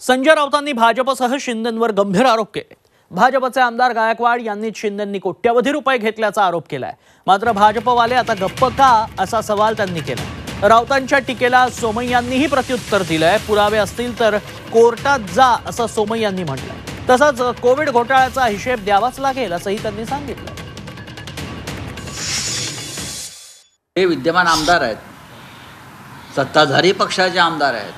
संजय राऊतांनी भाजपसह शिंदेंवर गंभीर आरोप केले. भाजपचे आमदार गायकवाड यांनी शिंदेंनी कोट्यवधी रुपये घेतल्याचा आरोप केलाय. मात्र भाजपवाले आता गप्प का असा सवाल त्यांनी केला. राऊतांच्या टीकेला सोमय्यांनीही प्रत्युत्तर दिलंय. पुरावे असतील तर कोर्टात जा असं सोमय्यांनी म्हटलंय. तसंच कोविड घोटाळ्याचा हिशेब द्यावाच लागेल असंही त्यांनी सांगितलं हे विद्यमान आमदार आहेत. सत्ताधारी पक्षाचे आमदार आहेत.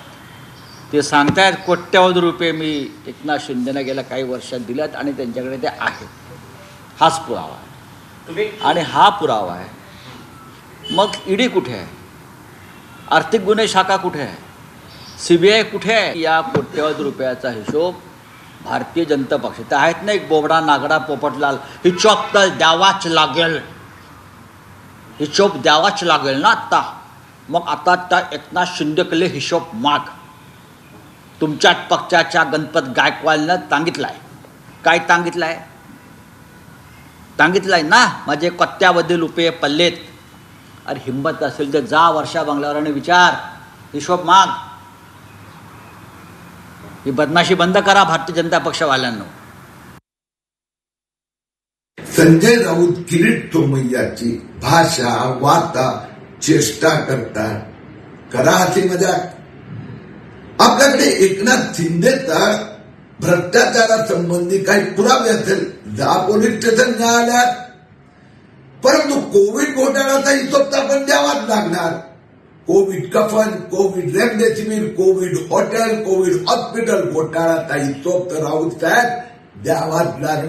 ते सांगतायत कोट्यवधी रुपये मी एकनाथ शिंदेला गेल्या काही वर्षात दिल्यात आणि त्यांच्याकडे ते आहेत. हाच पुरावा आहे. आणि हा पुरावा आहे. मग ईडी कुठे आहे? आर्थिक गुन्हे शाखा कुठे आहे? सी बी आय कुठे आहे? या कोट्यवधी रुपयाचा हिशोब भारतीय जनता पक्ष ते आहेत ना एक बोबडा नागडा पोपटलाल. ही चॉप तर द्यावाच लागेल. हिशोब द्यावाच लागेल ना आत्ता. मग आता त्या एकनाथ शिंदेकडे हिशोब माग. तुमच्या पक्षाच्या गणपत गायकवाडनं सांगितलाय. काय सांगितलं सांगितलंय ना माझे कत्त्यावधी रुपये पल्लेत अरे हिंमत असेल तर जा वर्षा बंगल्यावर आणि विचार हिशोब माग. ही बदमाशी बंद करा भारतीय जनता पक्षवाल्यांनो. संजय राऊत किरीट तोमय्याची भाषा वाता चेष्टा करतात. करा हसी मजाक. आपल्याकडे एकनाथ शिंदेचा भ्रष्टाचारासंबंधी काही पुरावे असेल जा पोलीस स्टेशन न्यायालयात. परंतु कोविड घोटाळ्याचा हिशोब तर आपण द्यावाच लागणार. कोविड कफन Covid remdesivir Covid hotel Covid hospital घोटाळ्याचा हिशोब तर राऊत साहेब द्यावाच लागणार.